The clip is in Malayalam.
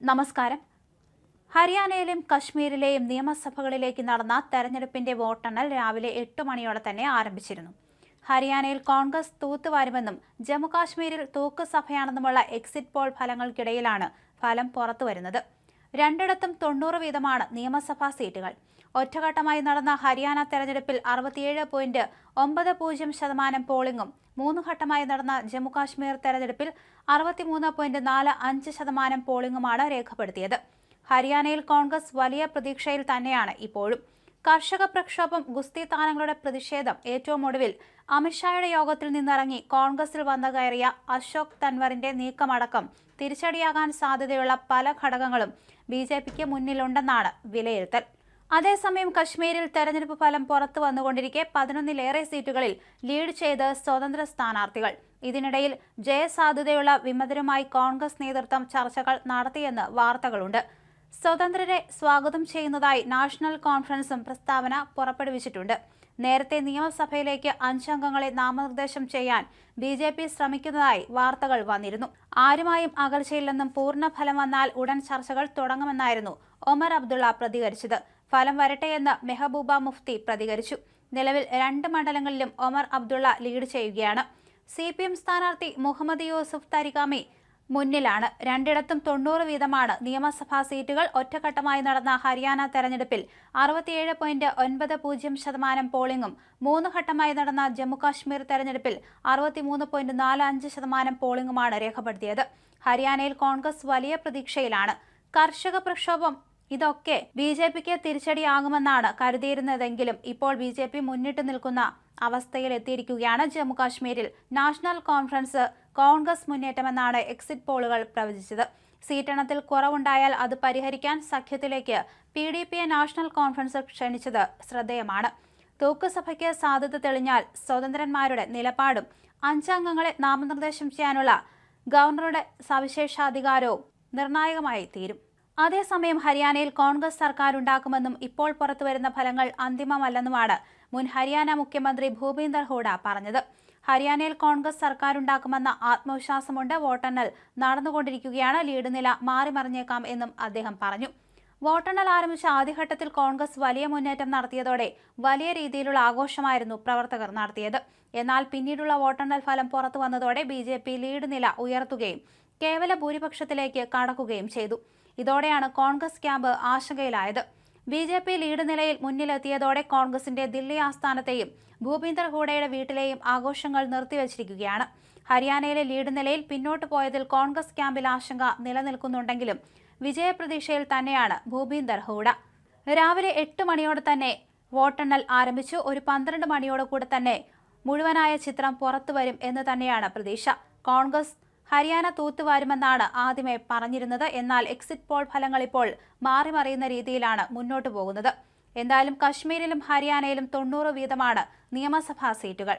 നമസ്കാരം. ഹരിയാനയിലെയും കശ്മീരിലെയും നിയമസഭകളിലേക്ക് നടന്ന തെരഞ്ഞെടുപ്പിന്റെ വോട്ടെണ്ണൽ രാവിലെ എട്ട് മണിയോടെ തന്നെ ആരംഭിച്ചിരുന്നു. ഹരിയാനയിൽ കോൺഗ്രസ് തൂത്തുവാരുമെന്നും ജമ്മുകാശ്മീരിൽ തൂക്കുസഭയാണെന്നുമുള്ള എക്സിറ്റ് പോൾ ഫലങ്ങൾക്കിടയിലാണ് ഫലം പുറത്തുവരുന്നത്. രണ്ടിടത്തും തൊണ്ണൂറ് വീതമാണ് നിയമസഭാ സീറ്റുകൾ. ഒറ്റഘട്ടമായി നടന്ന ഹരിയാന തെരഞ്ഞെടുപ്പിൽ അറുപത്തിയേഴ് പോയിന്റ് ഒമ്പത് പൂജ്യം ശതമാനം പോളിംഗും മൂന്ന് ഘട്ടമായി നടന്ന ജമ്മുകാശ്മീർ തെരഞ്ഞെടുപ്പിൽ അറുപത്തിമൂന്ന് പോയിന്റ് നാല് അഞ്ച് ശതമാനം പോളിംഗുമാണ് രേഖപ്പെടുത്തിയത്. ഹരിയാനയിൽ കോൺഗ്രസ് വലിയ പ്രതീക്ഷയിൽ തന്നെയാണ് ഇപ്പോഴും. കർഷക പ്രക്ഷോഭം ഗുസ്തി താരങ്ങളുടെ പ്രതിഷേധം ഏറ്റവും ഒടുവിൽ അമിത്ഷായുടെ യോഗത്തിൽ നിന്നിറങ്ങി കോൺഗ്രസിൽ വന്നു കയറിയ അശോക് തൻവറിന്റെ നീക്കമടക്കം തിരിച്ചടിയാകാൻ സാധ്യതയുള്ള പല ഘടകങ്ങളും ബി ജെ പിക്ക് മുന്നിലുണ്ടെന്നാണ് വിലയിരുത്തൽ. അതേസമയം കശ്മീരിൽ തെരഞ്ഞെടുപ്പ് ഫലം പുറത്തു വന്നുകൊണ്ടിരിക്കെ പതിനൊന്നിലേറെ സീറ്റുകളിൽ ലീഡ് ചെയ്ത് സ്വതന്ത്ര സ്ഥാനാർത്ഥികൾ. ഇതിനിടയിൽ ജയസാധ്യതയുള്ള വിമതരുമായി കോൺഗ്രസ് നേതൃത്വം ചർച്ചകൾ നടത്തിയെന്ന് വാർത്തകളുണ്ട്. സ്വതന്ത്രരെ സ്വാഗതം ചെയ്യുന്നതായി നാഷണൽ കോൺഫറൻസും പ്രസ്താവന പുറപ്പെടുവിച്ചിട്ടുണ്ട്. നേരത്തെ നിയമസഭയിലേക്ക് അഞ്ചംഗങ്ങളെ നാമനിർദ്ദേശം ചെയ്യാൻ ബി ജെ പി ശ്രമിക്കുന്നതായി വാർത്തകൾ വന്നിരുന്നു. ആരുമായും അകൽച്ചയില്ലെന്നും പൂർണ ഫലം വന്നാൽ ഉടൻ ചർച്ചകൾ തുടങ്ങുമെന്നായിരുന്നു ഒമർ അബ്ദുള്ള പ്രതികരിച്ചത്. ഫലം വരട്ടെയെന്ന് മെഹബൂബ മുഫ്തി പ്രതികരിച്ചു. നിലവിൽ രണ്ട് മണ്ഡലങ്ങളിലും ഒമർ അബ്ദുള്ള ലീഡ് ചെയ്യുകയാണ്. സി പി എം സ്ഥാനാർത്ഥി മുഹമ്മദ് യൂസുഫ് തരികാമി മുന്നിലാണ്. രണ്ടിടത്തും തൊണ്ണൂറ് വീതമാണ് നിയമസഭാ സീറ്റുകൾ. ഒറ്റഘട്ടമായി നടന്ന ഹരിയാന തെരഞ്ഞെടുപ്പിൽ അറുപത്തിയേഴ് പോയിന്റ് ഒൻപത് പൂജ്യം ശതമാനം പോളിംഗും മൂന്ന് ഘട്ടമായി നടന്ന ജമ്മുകാശ്മീർ തെരഞ്ഞെടുപ്പിൽ അറുപത്തിമൂന്ന് പോയിന്റ് നാല് അഞ്ച് ശതമാനം പോളിംഗുമാണ് രേഖപ്പെടുത്തിയത്. ഹരിയാനയിൽ കോൺഗ്രസ് വലിയ പ്രതീക്ഷയിലാണ്. കർഷക പ്രക്ഷോഭം ഇതൊക്കെ ബി ജെ പിക്ക് തിരിച്ചടിയാകുമെന്നാണ് കരുതിയിരുന്നതെങ്കിലും ഇപ്പോൾ ബി ജെ പി മുന്നിട്ട് നിൽക്കുന്ന അവസ്ഥയിൽ എത്തിയിരിക്കുകയാണ് ജമ്മുകാശ്മീരിൽ. നാഷണൽ കോൺഫറൻസ് കോൺഗ്രസ് മുന്നേറ്റമെന്നാണ് എക്സിറ്റ് പോളുകൾ പ്രവചിച്ചത്. സീറ്റെണ്ണത്തിൽ കുറവുണ്ടായാൽ അത് പരിഹരിക്കാൻ സഖ്യത്തിലേക്ക് പി ഡി പിയെ നാഷണൽ കോൺഫറൻസ് ക്ഷണിച്ചത് ശ്രദ്ധേയമാണ്. തൂക്കുസഭയ്ക്ക് സാധ്യത തെളിഞ്ഞാൽ സ്വതന്ത്രന്മാരുടെ നിലപാടും അഞ്ചംഗങ്ങളെ നാമനിർദ്ദേശം ചെയ്യാനുള്ള ഗവർണറുടെ സവിശേഷാധികാരവും നിർണായകമായി തീരും അതേസമയം ഹരിയാനയിൽ കോൺഗ്രസ് സർക്കാർ ഉണ്ടാക്കുമെന്നും ഇപ്പോൾ പുറത്തുവരുന്ന ഫലങ്ങൾ അന്തിമമല്ലെന്നുമാണ് മുൻ ഹരിയാന മുഖ്യമന്ത്രി ഭൂപീന്ദർ ഹൂഡ പറഞ്ഞത്. ഹരിയാനയിൽ കോൺഗ്രസ് സർക്കാർ ഉണ്ടാക്കുമെന്ന ആത്മവിശ്വാസമുണ്ട് വോട്ടെണ്ണൽ നടന്നുകൊണ്ടിരിക്കുകയാണ് ലീഡ് നില മാറിമറിഞ്ഞേക്കാം എന്നും അദ്ദേഹം പറഞ്ഞു. വോട്ടെണ്ണൽ ആരംഭിച്ച ആദ്യഘട്ടത്തിൽ കോൺഗ്രസ് വലിയ മുന്നേറ്റം നടത്തിയതോടെ വലിയ രീതിയിലുള്ള ആഘോഷമായിരുന്നു പ്രവർത്തകർ നടത്തിയത്. എന്നാൽ പിന്നീടുള്ള വോട്ടെണ്ണൽ ഫലം പുറത്തു വന്നതോടെ ബി ലീഡ് നില ഉയർത്തുകയും കേവല ഭൂരിപക്ഷത്തിലേക്ക് കടക്കുകയും ചെയ്തു. ഇതോടെയാണ് കോൺഗ്രസ് ക്യാമ്പ് ആശങ്കയിലായത്. ബി ജെ പി ലീഡ് നിലയിൽ മുന്നിലെത്തിയതോടെ കോൺഗ്രസിന്റെ ദില്ലി ആസ്ഥാനത്തെയും ഭൂപീന്ദർ ഹൂഡയുടെ വീട്ടിലെയും ആഘോഷങ്ങൾ നിർത്തിവച്ചിരിക്കുകയാണ്. ഹരിയാനയിലെ ലീഡ് നിലയിൽ പിന്നോട്ട് പോയതിൽ കോൺഗ്രസ് ക്യാമ്പിൽ ആശങ്ക നിലനിൽക്കുന്നുണ്ടെങ്കിലും വിജയപ്രതീക്ഷയിൽ തന്നെയാണ് ഭൂപീന്ദർ ഹൂഡ. രാവിലെ എട്ട് മണിയോടെ തന്നെ വോട്ടെണ്ണൽ ആരംഭിച്ചു. ഒരു പന്ത്രണ്ട് മണിയോടെ കൂടെ തന്നെ മുഴുവനായ ചിത്രം പുറത്തുവരും എന്ന് തന്നെയാണ് പ്രതീക്ഷ. കോൺഗ്രസ് ഹരിയാന തൂത്തുവാരുമെന്നാണ് ആദ്യമേ പറഞ്ഞിരുന്നത്. എന്നാൽ എക്സിറ്റ് പോൾ ഫലങ്ങൾ ഇപ്പോൾ മാറിമറിയുന്ന രീതിയിലാണ് മുന്നോട്ടു പോകുന്നത്. എന്തായാലും കശ്മീരിലും ഹരിയാനയിലും തൊണ്ണൂറ് വീതമാണ് നിയമസഭാ സീറ്റുകൾ.